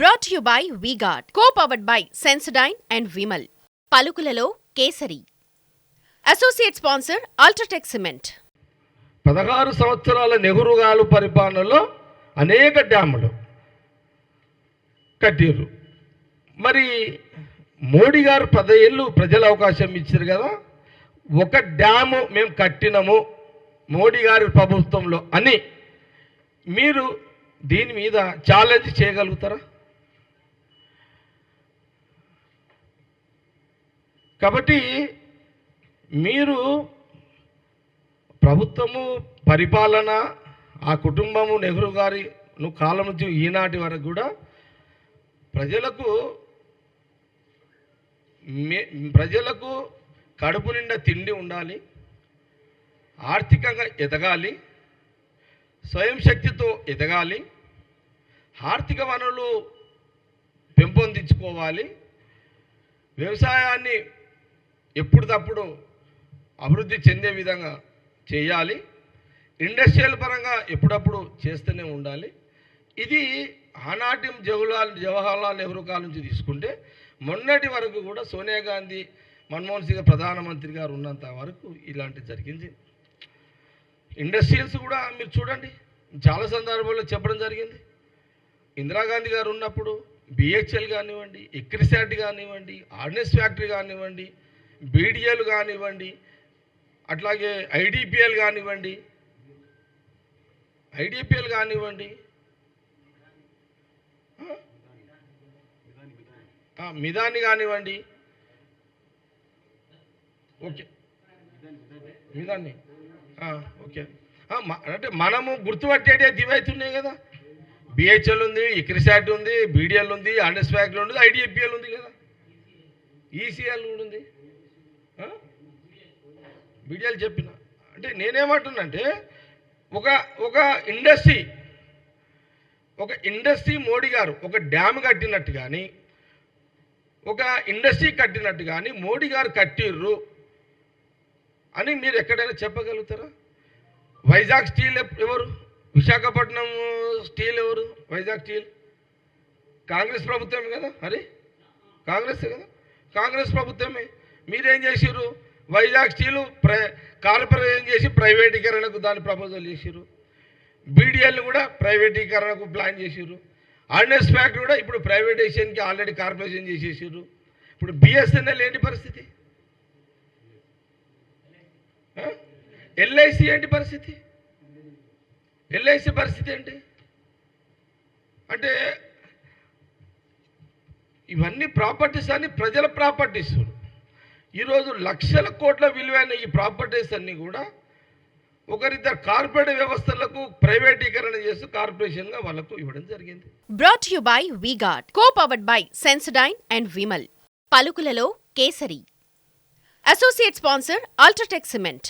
Brought you by V-Guard co powered by Sensodyne and Vimal పలుకులలో Kesari. Associate sponsor UltraTech cement పదహారు సంవత్సరాల నెహ్రూ గారు పరిపాలనలో అనేక డ్యాములు కట్టిర్రు. మరి మోడీ గారు పదేళ్ళు ప్రజల అవకాశం ఇచ్చారు కదా ఒక డ్యాము మేము కట్టినము మోడీ గారి ప్రభుత్వంలో అని మీరు దీని మీద ఛాలెంజ్ చేయగలుగుతారా? కాబట్టి మీరు ప్రభుత్వము పరిపాలన ఆ కుటుంబము నెహ్రూ గారి ను- కాలం నుంచి ఈనాటి వరకు కూడా ప్రజలకు మే ప్రజలకు కడుపు నిండా తిండి ఉండాలి ఆర్థికంగా ఎదగాలి స్వయం శక్తితో ఎదగాలి ఆర్థిక వనరులు పెంపొందించుకోవాలి వ్యవసాయాన్ని ఎప్పటికప్పుడు అభివృద్ధి చెందే విధంగా చేయాలి. ఇండస్ట్రియల్ పరంగా ఎప్పుడప్పుడు చేస్తూనే ఉండాలి. ఇది ఆనాటి జవహర్లాల్ జవహర్లాల్ నెహ్రూ కాలం నుంచి తీసుకుంటే మొన్నటి వరకు కూడా సోనియా గాంధీ మన్మోహన్ సింగ్ ప్రధానమంత్రి గారు ఉన్నంత వరకు ఇలాంటివి జరిగింది. ఇండస్ట్రియల్స్ కూడా మీరు చూడండి చాలా సందర్భాల్లో చెప్పడం జరిగింది. ఇందిరాగాంధీ గారు ఉన్నప్పుడు బిహెచ్ఎల్ కానివ్వండి ఎక్రిసాట్ కానివ్వండి ఆర్డినెన్స్ ఫ్యాక్టరీ కానివ్వండి బీడిఎల్ కానివ్వండి అట్లాగే ఐడిపిఎల్ కానివ్వండి ఐడిపిఎల్ కానివ్వండి ఆ? మిదాని కానివ్వండి. ఓకే. మిదాన్ని ఓకే. అంటే మనము గుర్తుపట్టేటే దివైతున్నాయి కదా? బిహెచ్ఎల్ ఉంది ఇక్రిసాట్ ఉంది బీడిఎల్ ఉంది అండర్స్ ఫ్యాక్టరీ ఉంది ఐడిఎపిఎల్ ఉంది కదా? ఈసీఎల్ కూడా ఉంది. మీడియాలు చెప్పిన. అంటే నేనేమంటున్నంటే ఒక ఒక ఇండస్ట్రీ ఒక ఇండస్ట్రీ మోడీ గారు ఒక డ్యామ్ కట్టినట్టు కానీ ఒక ఇండస్ట్రీ కట్టినట్టు కానీ మోడీ గారు కట్టిర్రు అని మీరు ఎక్కడైనా చెప్పగలుగుతారా? వైజాగ్ స్టీల్ ఎవరు? విశాఖపట్నం స్టీల్ ఎవరు? వైజాగ్ స్టీల్? కాంగ్రెస్ ప్రభుత్వమే కదా అరే కాంగ్రెస్ కదా? కాంగ్రెస్ ప్రభుత్వమే. మీరేం చేసిర్రు? వైజాగ్ స్టీలు ప్ర కార్పొరేషన్ చేసి ప్రైవేటీకరణకు దాని ప్రపోజల్ చేసిర్రు. బీడీఎల్ కూడా ప్రైవేటీకరణకు ప్లాన్ చేసిర్రు. ఆర్డినెన్స్ ఫ్యాక్టరీ కూడా ఇప్పుడు ప్రైవేటైజేషన్కి ఆల్రెడీ కార్పొరేషన్ చేసేసారు ఇప్పుడు బిఎస్ఎన్ఎల్ ఏంటి పరిస్థితి? ఎల్ఐసి ఏంటి పరిస్థితి? ఎల్ఐసి పరిస్థితి ఏంటి? అంటే ఇవన్నీ ప్రాపర్టీస్ అని ప్రజల ప్రాపర్టీస్. ఈరోజు లక్షల కోట్ల విలువైన ఈ ప్రాపర్టీస్ అన్నీ కూడా ఒకరిద్దరు కార్పొరేట్ వ్యవస్థలకు ప్రైవేటీకరణ చేస్తూ కార్పొరేషన్గా వాళ్ళకు ఇవ్వడం జరిగింది. Brought you by V-Guard co powered by Sensodyne and Vimal పలుకులలో Kesari. Associate sponsor UltraTech cement